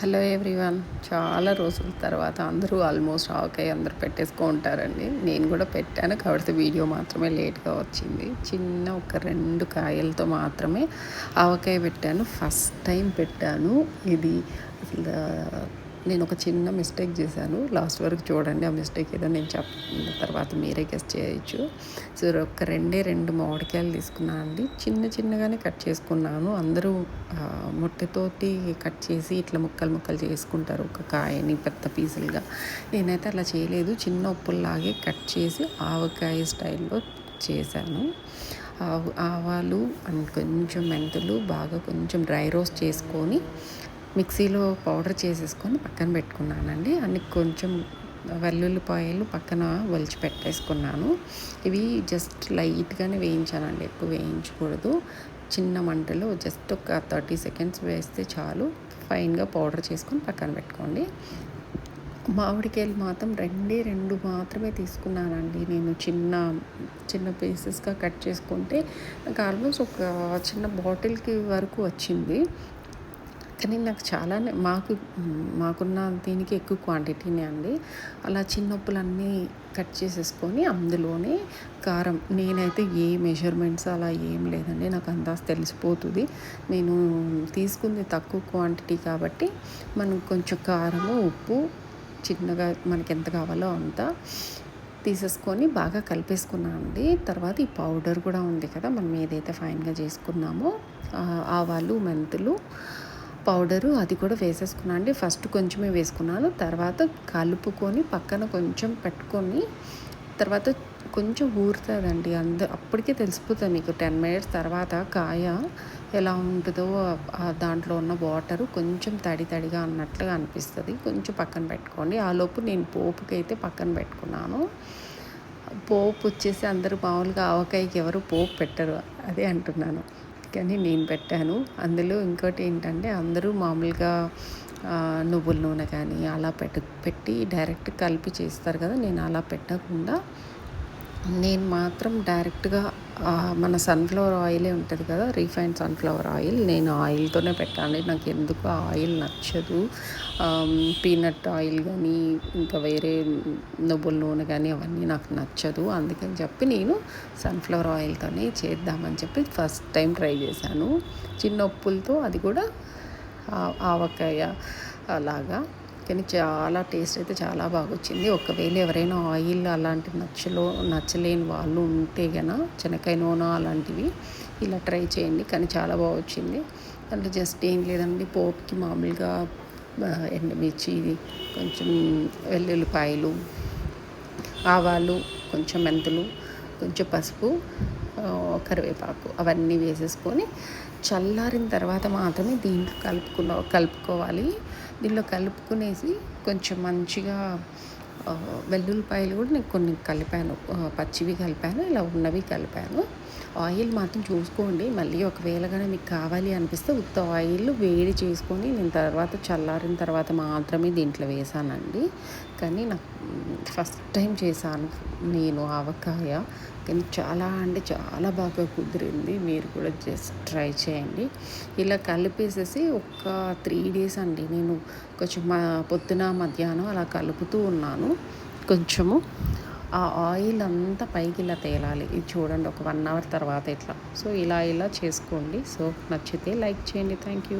Hello everyone. చాలా రోజుల తర్వాత అందరూ ఆల్మోస్ట్ ఆవకాయ అందరూ పెట్టేసుకుంటారండి నేను కూడా పెట్టాను కాబట్టి వీడియో మాత్రమే లేట్గా వచ్చింది. చిన్న ఒక రెండు కాయలతో మాత్రమే ఆవకాయ పెట్టాను. ఫస్ట్ టైం పెట్టాను. ఇది అసలు నేను ఒక చిన్న మిస్టేక్ చేశాను. లాస్ట్ వరకు చూడండి ఆ మిస్టేక్ ఏదో నేను చెప్ తర్వాత మీరే గెస్ట్ చేయొచ్చు. సో ఒక రెండే రెండు మామిడికాయలు తీసుకున్నాను అండి. చిన్న చిన్నగానే కట్ చేసుకున్నాను. అందరూ ముట్టెతోటి కట్ చేసి ఇట్లా ముక్కలు ముక్కలు చేసుకుంటారు. ఒక కాయని పెద్ద పీసులుగా. నేనైతే అలా చేయలేదు. చిన్న ఉప్పుల్లాగే కట్ చేసి ఆవకాయ స్టైల్లో చేశాను. ఆవాలు అండ్ కొంచెం మెంతులు బాగా కొంచెం డ్రై రోస్ట్ చేసుకొని మిక్సీలో పౌడర్ చేసేసుకొని పక్కన పెట్టుకున్నానండి. అన్ని కొంచెం వెల్లుల్లిపాయలు పక్కన వలిచి పెట్టేసుకున్నాను. ఇవి జస్ట్ లైట్గానే వేయించానండి ఎక్కువ వేయించకూడదు. చిన్న మంటలో జస్ట్ ఒక థర్టీ సెకండ్స్ వేస్తే చాలు. ఫైన్గా పౌడర్ చేసుకొని పక్కన పెట్టుకోండి. మామిడికాయలు మాత్రం రెండే రెండు మాత్రమే తీసుకున్నానండి. నేను చిన్న చిన్న పీసెస్గా కట్ చేసుకుంటే నాకు ఆల్మోస్ట్ ఒక చిన్న బాటిల్కి వరకు వచ్చింది. కానీ నాకు చాలా మాకు మాకున్న దీనికి ఎక్కువ క్వాంటిటీనే అండి. అలా చిన్నప్పులన్నీ కట్ చేసేసుకొని అందులోనే కారం నేనైతే ఏ మెజర్మెంట్స్ అలా ఏం లేదండి నాకు అంతా తెలిసిపోతుంది. నేను తీసుకుంది తక్కువ క్వాంటిటీ కాబట్టి మనం కొంచెం కారము ఉప్పు చిన్నగా మనకి ఎంత కావాలో అంత తీసేసుకొని బాగా కలిపేసుకున్నాను అండి. తర్వాత ఈ పౌడర్ కూడా ఉంది కదా మనం ఏదైతే ఫైన్గా చేసుకున్నామో ఆవాలు మెంతులు పౌడరు అది కూడా వేసేసుకున్నాను అండి. ఫస్ట్ కొంచెమే వేసుకున్నాను. తర్వాత కలుపుకొని పక్కన కొంచెం పెట్టుకొని తర్వాత కొంచెం ఊరుతుందండి. అందు అప్పటికే తెలిసిపోతుంది మీకు. టెన్ మినిట్స్ తర్వాత కాయ ఎలా ఉంటుందో దాంట్లో ఉన్న వాటరు కొంచెం తడి తడిగా అన్నట్లుగా అనిపిస్తుంది. కొంచెం పక్కన పెట్టుకోండి. ఆ లోపు నేను పోపుకైతే పక్కన పెట్టుకున్నాను. పోపు వచ్చేసి అందరూ మామూలుగా ఆవకాయకి ఎవరు పోపు పెట్టరు. అదే అంటున్నాను. కానీ నేను పెట్టాను. అందులో ఇంకోటి ఏంటంటే అందరూ మామూలుగా నువ్వుల నూనె కానీ అలా పెట్ట పెట్టి డైరెక్ట్ కలిపి చేస్తారు కదా నేను అలా పెట్టకుండా నేను మాత్రం డైరెక్ట్గా మన సన్ఫ్లవర్ ఆయిలే ఉంటుంది కదా రీఫైన్ సన్ఫ్లవర్ ఆయిల్ నేను ఆయిల్తోనే పెట్టాను నాకు ఎందుకు ఆయిల్ నచ్చదు. పీనట్ ఆయిల్ కానీ ఇంకా వేరే నువ్వుల నూనె కానీ అవన్నీ నాకు నచ్చదు. అందుకని చెప్పి నేను సన్ఫ్లవర్ ఆయిల్తోనే చేద్దామని చెప్పి ఫస్ట్ టైం ట్రై చేశాను. చిన్న ఉప్పులతో అది కూడా ఆవకాయ అలాగా. కానీ చాలా టేస్ట్ అయితే చాలా బాగా వచ్చింది ఒకవేళ ఎవరైనా ఆయిల్ అలాంటి నచ్చలో నచ్చలేని వాళ్ళు ఉంటే గన చెనక్కాయ నూనె అలాంటివి ఇలా ట్రై చేయండి. కానీ చాలా బాగా వచ్చింది అంటే జస్ట్ ఏం లేదండి. పోపుకి మామూలుగా ఎండుమిర్చి కొంచెం వెల్లుల్లిపాయలు ఆవాలు కొంచెం మెంతులు కొంచెం పసుపు కరివేపాకు అవన్నీ వేసేసుకొని చల్లారిన తర్వాత మాత్రమే దీంట్లో కలుపుకున్న కలుపుకోవాలి. దీనిలో కలుపుకునేసి కొంచెం మంచిగా వెల్లుల్లిపాయలు కూడా నేను కొన్ని కలిపాను. పచ్చివి కలిపాను ఇలా ఉన్నవి కలిపాను. ఆయిల్ మాత్రం చూసుకోండి. మళ్ళీ ఒకవేళగానే మీకు కావాలి అనిపిస్తే ఉత్త ఆయిల్ వేడి చేసుకొని నేను తర్వాత చల్లారిన తర్వాత మాత్రమే దీంట్లో వేసానండి. కానీ నాకు ఫస్ట్ టైం చేశాను నేను ఆవకాయ. కానీ చాలా అంటే చాలా బాగా కుదిరింది. మీరు కూడా జస్ట్ ట్రై చేయండి. ఇలా కలిపేసేసి ఒక త్రీ డేస్ అండి నేను కొంచెం మా పొద్దున మధ్యాహ్నం అలా కలుపుతూ ఉన్నాను. కొంచెము ఆ ఆయిల్ అంతా పైకి ఇలా తేలాలి. ఇది చూడండి ఒక వన్ అవర్ తర్వాత ఇట్లా. సో ఇలా ఇలా చేసుకోండి. సో నచ్చితే లైక్ చేయండి. Thank you.